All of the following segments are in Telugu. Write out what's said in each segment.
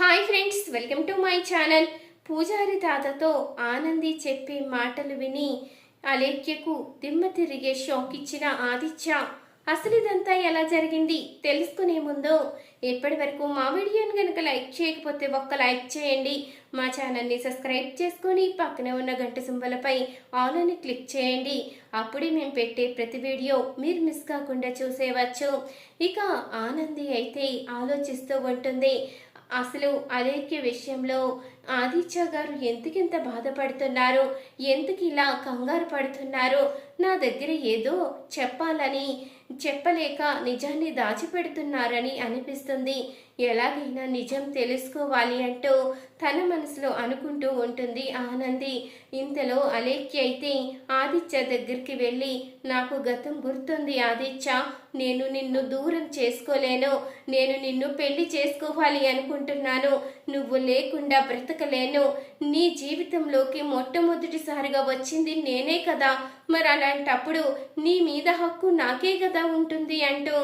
Hi friends welcome to my channel. పూజారి తాతతో ఆనంది చెప్పే మాటలు విని అలేఖ్యకు దిమ్మ తిరిగే షాక్ ఇచ్చిన ఆదిత్య అసలు ఇదంతా ఎలా జరిగింది? తెలుసుకునే ముందు ఇప్పటి వరకు మా వీడియోని కనుక లైక్ చేయకపోతే ఒక్క లైక్ చేయండి. మా ఛానల్ని సబ్స్క్రైబ్ చేసుకొని పక్కనే ఉన్న గంట సింబలపై ఆల్ అని క్లిక్ చేయండి. అప్పుడే మేము పెట్టే ప్రతి వీడియో మీరు మిస్ కాకుండా చూసేవచ్చు ఇక ఆనంది అయితే ఆలోచిస్తూ ఉంటుంది అసలు అలేఖ్య విషయంలో ఆదిత్య గారు ఎందుకింత బాధపడుతున్నారు? ఎందుకు ఇలా కంగారు పడుతున్నారు? నా దగ్గర ఏదో చెప్పాలని చెప్పలేక నిజాన్ని దాచిపెడుతున్నారని అనిపిస్తుంది. ఎలాగైనా నిజం తెలుసుకోవాలి అంటూ తన మనసులో అనుకుంటూ ఉంటుంది ఆనంది. ఇంతలో అలేఖ్య అయితే ఆదిత్య దగ్గరికి వెళ్ళి నాకు గతం గుర్తుంది ఆదిత్య. నేను నిన్ను దూరం చేసుకోలేను. నేను నిన్ను పెళ్ళి చేసుకోవాలి అనుకుంటున్నాను. నువ్వు లేకుండా బ్రతకలేను నీ జీవితంలోకి మొట్టమొదటిసారిగా వచ్చింది నేనే కదా. మరి అలాంటప్పుడు నీ మీద హక్కు నాకే కదా ఉంటుంది అంటూ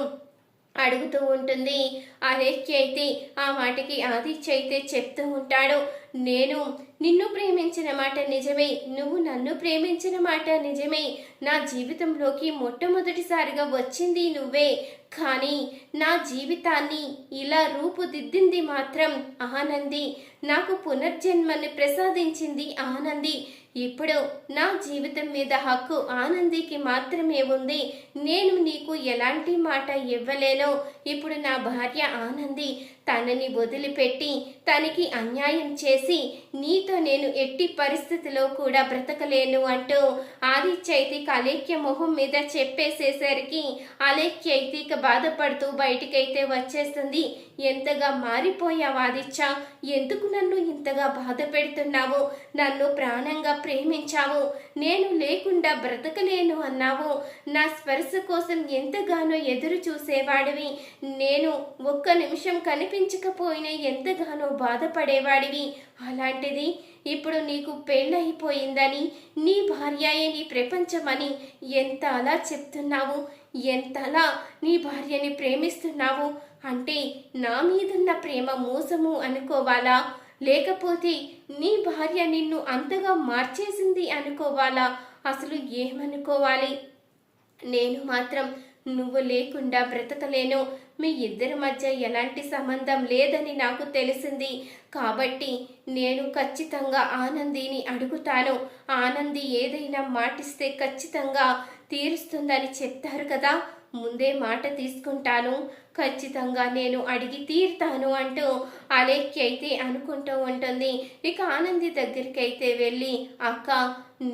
అడుగుతూ ఉంటుంది. అలేఖ్య అయితే ఆ మాటకి ఆదిత్య అయితే చెప్తూ ఉంటాడు. నేను నిన్ను ప్రేమించిన మాట నిజమే. నువ్వు నన్ను ప్రేమించిన మాట నిజమే. నా జీవితంలోకి మొట్టమొదటిసారిగా వచ్చింది నువ్వే. కానీ నా జీవితాన్ని ఇలా రూపుదిద్దింది మాత్రం ఆనంది. నాకు పునర్జన్మని ప్రసాదించింది ఆనంది. ఇప్పుడు నా జీవితం మీద హక్కు ఆనందికి మాత్రమే ఉంది. నేను నీకు ఎలాంటి మాట ఇవ్వలేను. ఇప్పుడు నా భార్య ఆనంది. తనని వదిలిపెట్టి తనకి అన్యాయం చేసి నీతో నేను ఎట్టి పరిస్థితిలో కూడా బ్రతకలేను అంటూ ఆదిత్య అలేఖ్య మొహం మీద చెప్పేసేసరికి అలేఖ్య అయితే ఇక బాధపడుతూ బయటికైతే వచ్చేస్తుంది. ఎంతగా మారిపోయావు ఆదిత్య? ఎందుకు నన్ను ఇంతగా బాధ పెడుతున్నావు? నన్ను ప్రాణంగా ప్రేమించావు? నేను లేకుండా బ్రతకలేను అన్నావు. నా స్పర్శ కోసం ఎంతగానో ఎదురు చూసేవాడివి నేను ఒక్క నిమిషం కనిపించకపోయినా ఎంతగానో బాధపడేవాడివి. అలాంటిది ఇప్పుడు నీకు పెళ్ళైపోయిందని నీ భార్యయే నీ ప్రపంచమని ఎంత అలా చెప్తున్నావు? ఎంతలా నీ భార్యని ప్రేమిస్తున్నావు? అంటే నా మీదున్న ప్రేమ మోసము అనుకోవాలా? లేకపోతే నీ భార్య నిన్ను అంతగా మార్చేసింది అనుకోవాలా? అసలు ఏమనుకోవాలి? నేను మాత్రం నువ్వు లేకుండా బ్రతకలేను. మీ ఇద్దరి మధ్య ఎలాంటి సంబంధం లేదని నాకు తెలిసింది. కాబట్టి నేను ఖచ్చితంగా ఆనందిని అడుగుతాను. ఆనంది ఏదైనా మాటిస్తే ఖచ్చితంగా తీరుస్తుందని చెప్తారు కదా. ముందే మాట తీసుకుంటాను. ఖచ్చితంగా నేను అడిగి తీరుతాను అంటూ అలేక్కి అయితే అనుకుంటూ ఉంటుంది. ఇక ఆనంది దగ్గరికి అయితే వెళ్ళి అక్క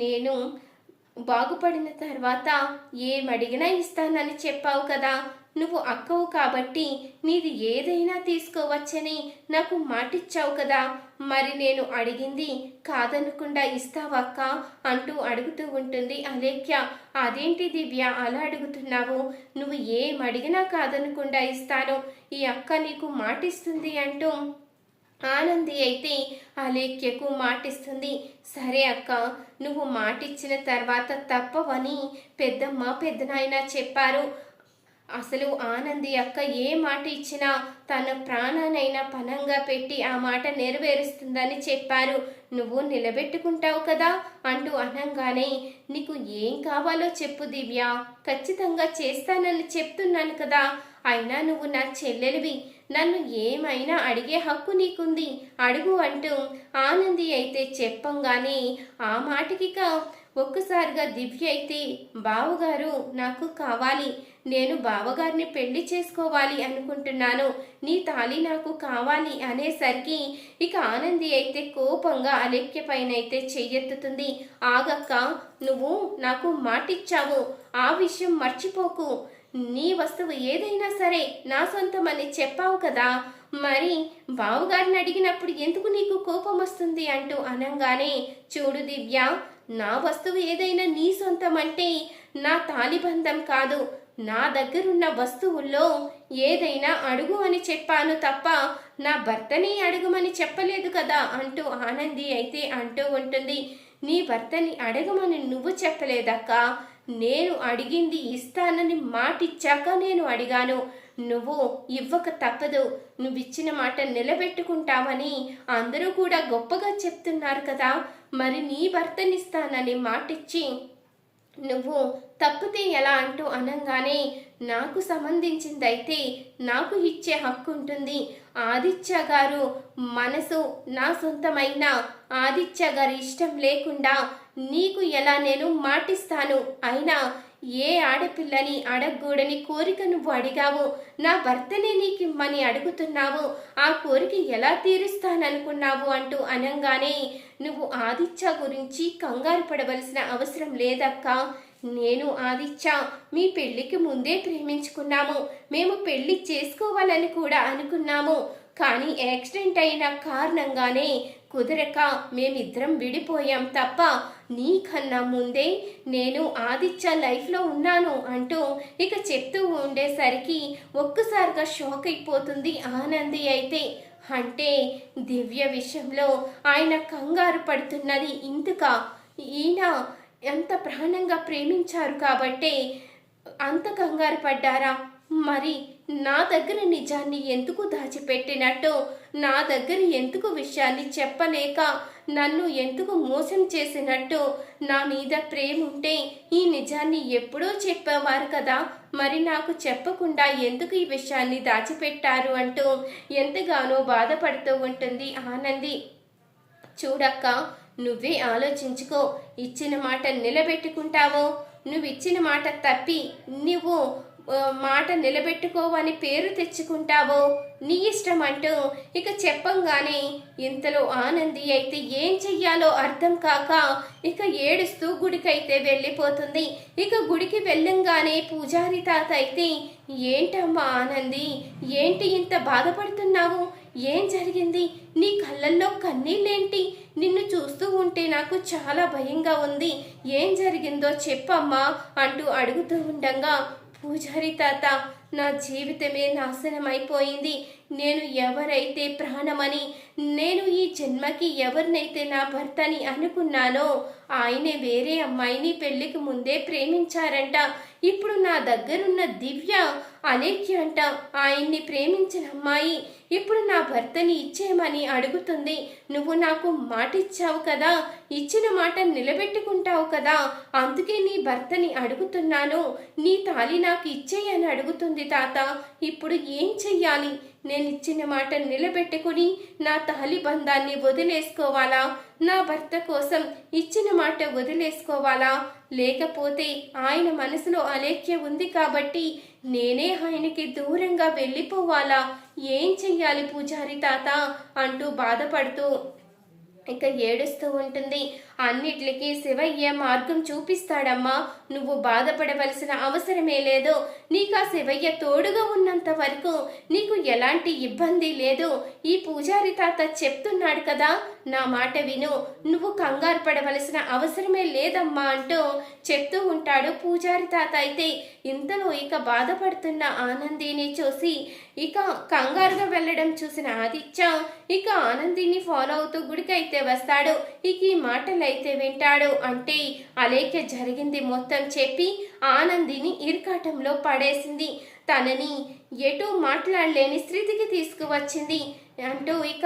నేను బాగుపడిన తర్వాత ఏమడిగినా ఇస్తానని చెప్పావు కదా. నువ్వు అక్కవు కాబట్టి నీది ఏదైనా తీసుకోవచ్చని నాకు మాటిచ్చావు కదా. మరి నేను అడిగింది కాదనకుండా ఇస్తావక్క అంటూ అడుగుతూ ఉంటుంది అలేఖ్య. అదేంటి దివ్య అలా అడుగుతున్నావు? నువ్వు ఏం అడిగినా కాదనకుండా ఇస్తాను. ఈ అక్క నీకు మాటిస్తుంది అంటూ ఆనంది అయితే అలేఖ్యకు మాటిస్తుంది. సరే అక్క నువ్వు మాటిచ్చిన తర్వాత తప్పవని పెద్దమ్మ పెద్దనాయన చెప్పారు. అసలు ఆనంది అక్క ఏ మాట ఇచ్చినా తన ప్రాణానైనా పనంగా పెట్టి ఆ మాట నెరవేరుస్తుందని చెప్పారు. నువ్వు నిలబెట్టుకుంటావు కదా అంటూ అనంగానే నీకు ఏం కావాలో చెప్పు దివ్య. ఖచ్చితంగా చేస్తానని చెప్తున్నాను కదా. అయినా నువ్వు నా చెల్లెలివి. నన్ను ఏమైనా అడిగే హక్కు నీకుంది. అడుగు అంటూ ఆనంది అయితే చెప్పంగానే ఆ మాటకిక ఒక్కసారిగా దివ్య అయితే బావగారు నాకు కావాలి. నేను బావగారిని పెళ్ళి చేసుకోవాలి అనుకుంటున్నాను. నీ తాళి నాకు కావాలి అనేసరికి ఇక ఆనంది అయితే కోపంగా అలెక్య పైన అయితే చెయ్యెత్తుతుంది. ఆగక్క నువ్వు నాకు మాటిచ్చావు. ఆ విషయం మర్చిపోకు. నీ వస్తువు ఏదైనా సరే నా సొంతమని చెప్పావు కదా. మరి బావుగారిని అడిగినప్పుడు ఎందుకు నీకు కోపం వస్తుంది అంటూ అనంగానే చూడు దివ్య నా వస్తువు ఏదైనా నీ సొంతం అంటే నా తాలిబంధం కాదు. నా దగ్గరున్న వస్తువుల్లో ఏదైనా అడుగు అని చెప్పాను తప్ప నా భర్తని అడుగుమని చెప్పలేదు కదా అంటూ ఆనంది అయితే అంటూ ఉంటుంది. నీ భర్తని అడగమని నువ్వు చెప్పలేదక్క. నేను అడిగింది ఇస్తానని మాటిచ్చాక నేను అడిగాను. నువ్వు ఇవ్వక తప్పదు. నువ్విచ్చిన మాట నిలబెట్టుకుంటావని అందరూ కూడా గొప్పగా చెప్తున్నారు కదా. మరి నీ భర్తనిస్తానని మాటిచ్చి నువ్వు తప్పితే ఎలా అంటూ అనంగానే నాకు సంబంధించిందైతే నాకు ఇచ్చే హక్కు ఉంటుంది ఆదిత్య గారు మనసు నా సొంతమైన. ఆదిత్య గారి ఇష్టం లేకుండా నీకు ఎలా నేను మాటిస్తాను? అయినా ఏ ఆడపిల్లని అడగకూడని కోరిక నువ్వు అడిగావు? నా భర్తనే నీకు ఇమ్మని అడుగుతున్నావు. ఆ కోరిక ఎలా తీరుస్తాననుకున్నావు అంటూ అనంగానే నువ్వు ఆదిత్య గురించి కంగారు పడవలసిన అవసరం లేదక్కా. నేను ఆదిత్య మీ పెళ్ళికి ముందే ప్రేమించుకున్నాము. మేము పెళ్ళి చేసుకోవాలని కూడా అనుకున్నాము. కానీ యాక్సిడెంట్ అయిన కారణంగానే కుదరక మేమిద్దరం విడిపోయాం తప్ప నీకన్నా ముందే నేను ఆదిత్య లైఫ్లో ఉన్నాను అంటూ ఇక చెప్తూ ఉండేసరికి ఒక్కసారిగా షాక్ అయిపోతుంది ఆనంది అయితే. అంటే దివ్య విషయంలో ఆయన కంగారు పడుతున్నది ఇందుక ఈయన ఎంత ప్రాణంగా ప్రేమించారు కాబట్టే అంత కంగారు పడ్డారా? మరి నా దగ్గర నిజాన్ని ఎందుకు దాచిపెట్టినట్టు? నా దగ్గర ఎందుకు విషయాన్ని చెప్పలేక నన్ను ఎందుకు మోసం చేసినట్టు? నా మీద ప్రేమ ఉంటే ఈ నిజాన్ని ఎప్పుడో చెప్పేవారు కదా. మరి నాకు చెప్పకుండా ఎందుకు ఈ విషయాన్ని దాచిపెట్టారు అంటూ ఎంతగానో బాధపడుతూ ఉంటుంది ఆనంది. చూడక్క నువ్వే ఆలోచించుకో. ఇచ్చిన మాట నిలబెట్టుకుంటావో? నువ్వు ఇచ్చిన మాట తప్పి. నువ్వు మాట నిలబెట్టుకోవని పేరు తెచ్చుకుంటావో నీ ఇష్టం అంటూ ఇక చెప్పంగానే ఇంతలో ఆనంది అయితే ఏం చెయ్యాలో అర్థం కాక ఇక ఏడుస్తూ గుడికైతే వెళ్ళిపోతుంది. ఇక గుడికి వెళ్ళంగానే పూజారి తాత అయితే ఏంటమ్మా ఆనంది ఏంటి ఇంత బాధపడుతున్నావు? ఏం జరిగింది? నీ కళ్ళల్లో కన్నీళ్ళేంటి? నిన్ను చూస్తూ ఉంటే నాకు చాలా భయంగా ఉంది. ఏం జరిగిందో చెప్పమ్మా అంటూ అడుగుతూ ఉండగా పూజారి తాత నా జీవితమే నాశనమైపోయింది. నేను ఎవరైతే ప్రాణమని నేను ఈ జన్మకి ఎవరినైతే నా భర్తని అనుకున్నానో ఆయనే వేరే అమ్మాయిని పెళ్ళికి ముందే ప్రేమించారంట. ఇప్పుడు నా దగ్గరున్న దివ్య అనేక్య అంట ఆయన్ని ప్రేమించిన అమ్మాయి ఇప్పుడు నా భర్తని ఇచ్చేయమని అడుగుతుంది. నువ్వు నాకు మాట ఇచ్చావు కదా ఇచ్చిన మాట నిలబెట్టుకుంటావు కదా అందుకే నీ భర్తని అడుగుతున్నాను. నీ తాలి నాకు ఇచ్చేయని అడుగుతుంది. తాత. ఇప్పుడు ఏం చెయ్యాలి? నేను ఇచ్చిన మాట నిలబెట్టుకుని నా తాలి బంధాన్ని వదిలేసుకోవాలా? నా భర్త కోసం ఇచ్చిన మాట వదిలేసుకోవాలా? లేకపోతే ఆయన మనసులో అలేఖ్య ఉంది కాబట్టి నేనే ఆయనకి దూరంగా వెళ్ళిపోవాలా? ఏం చెయ్యాలి పూజారి తాత? అంటూ బాధపడుతూ ఇక ఏడుస్తూ ఉంటుంది. అన్నిట్లకి శివయ్య మార్గం చూపిస్తాడమ్మా. నువ్వు బాధపడవలసిన అవసరమే లేదు. నీకు ఆ శివయ్య తోడుగా ఉన్నంత వరకు నీకు ఎలాంటి ఇబ్బంది లేదు. ఈ పూజారి తాత చెప్తున్నాడు కదా నా మాట విను. నువ్వు కంగారు పడవలసిన అవసరమే లేదమ్మా అంటూ చెప్తూ ఉంటాడు పూజారి తాత అయితే. ఇంతలో ఇక బాధపడుతున్న ఆనందిని చూసి ఇక కంగారుగా వెళ్ళడం చూసిన ఆదిత్య ఇక ఆనందిని ఫాలో అవుతూ గుడికైతే వస్తాడు. ఇక ఈ మాటలైతే వింటాడు. అంటే అలేఖ్య జరిగింది మొత్తం చెప్పి ఆనందిని ఇరుకాటంలో పడేసింది. తనని ఎటు మాట్లాడలేని స్థితికి తీసుకువచ్చింది. అంటూ ఇక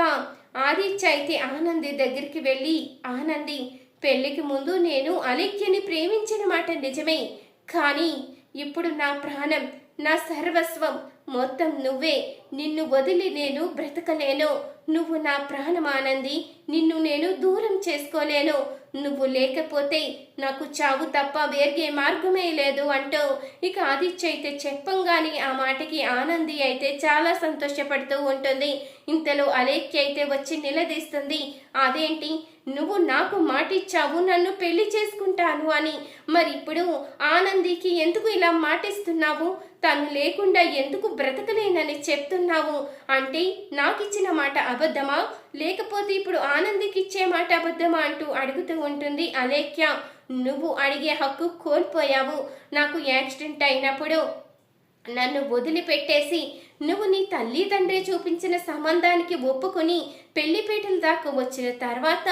ఆదిత్య అయితే ఆనంది దగ్గరికి వెళ్ళి ఆనంది పెళ్ళికి ముందు నేను అలేఖ్యని ప్రేమించిన మాట నిజమే. కానీ ఇప్పుడు నా ప్రాణం నా సర్వస్వం మొత్తం నువ్వే. నిన్ను వదిలి నేను బ్రతకలేను. నువ్వు నా ప్రాణమానంది నిన్ను నేను దూరం చేసుకోలేను. నువ్వు లేకపోతే నాకు చావు తప్ప వేరే మార్గమే లేదు అంటూ ఇక ఆదిత్య అయితే చెప్పంగానే ఆ మాటకి ఆనంది అయితే చాలా సంతోషపడుతూ ఉంటుంది. ఇంతలో అలేఖ్య అయితే వచ్చి నిలదీస్తుంది. అదేంటి? నువ్వు నాకు మాటిచ్చావు నన్ను పెళ్ళి చేసుకుంటాను అని. మరి ఇప్పుడు ఆనందికి ఎందుకు ఇలా మాటిస్తున్నావు? తను లేకుండా ఎందుకు బ్రతకలేనని చెప్తున్నావు? అంటే నాకిచ్చిన మాట అబద్ధమా? లేకపోతే ఇప్పుడు ఆనందికి ఇచ్చే మాట అబద్ధమా? అంటూ అడుగుతూ ఉంటుంది అలేఖ్య. నువ్వు అడిగే హక్కు కోల్పోయావు. నాకు యాక్సిడెంట్ అయినప్పుడు నన్ను వదిలిపెట్టేసి నువ్వు నీ తల్లి తండ్రి చూపించిన సంబంధానికి ఒప్పుకొని పెళ్ళిపేటల దాకా వచ్చిన తర్వాత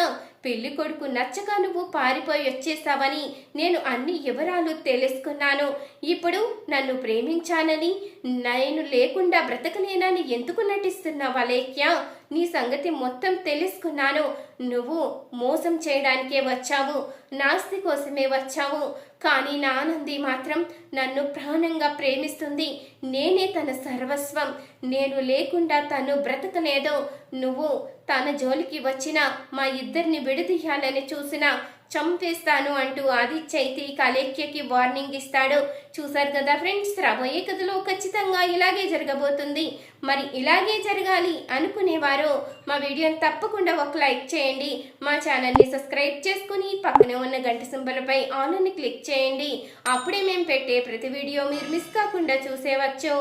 పెళ్ళి కొడుకు నచ్చక నువ్వు పారిపోయి వచ్చేసావని నేను అన్ని వివరాలు తెలుసుకున్నాను. ఇప్పుడు నన్ను ప్రేమించానని నేను లేకుండా బ్రతకలేనని ఎందుకు నటిస్తున్నావు అలేఖ్య? నీ సంగతి మొత్తం తెలుసుకున్నాను. నువ్వు మోసం చేయడానికే వచ్చావు. నాస్తి కోసమే వచ్చావు. కానీ నా ఆనంది మాత్రం నన్ను ప్రాణంగా ప్రేమిస్తుంది. నేనే తన సర్వస్వం. నేను లేకుండా తను బ్రతకలేదు. నువ్వు తన జోలికి వచ్చిన మా ఇద్దరిని విడదీయాలని చూసిన చంపేస్తాను అంటూ ఆదిత్య అయితే వార్నింగ్ ఇస్తాడు. చూసారు కదా ఫ్రెండ్స్ రాబోయే కథలో ఖచ్చితంగా ఇలాగే జరగబోతుంది. మరి ఇలాగే జరగాలి అనుకునేవారు మా వీడియోని తప్పకుండా ఒక లైక్ చేయండి. మా ఛానల్ని సబ్స్క్రైబ్ చేసుకుని పక్కనే ఉన్న గంట సింబలపై ఆన్ అని క్లిక్ చేయండి. అప్పుడే మేము పెట్టే ప్రతి వీడియో మీరు మిస్ కాకుండా చూసేవచ్చు.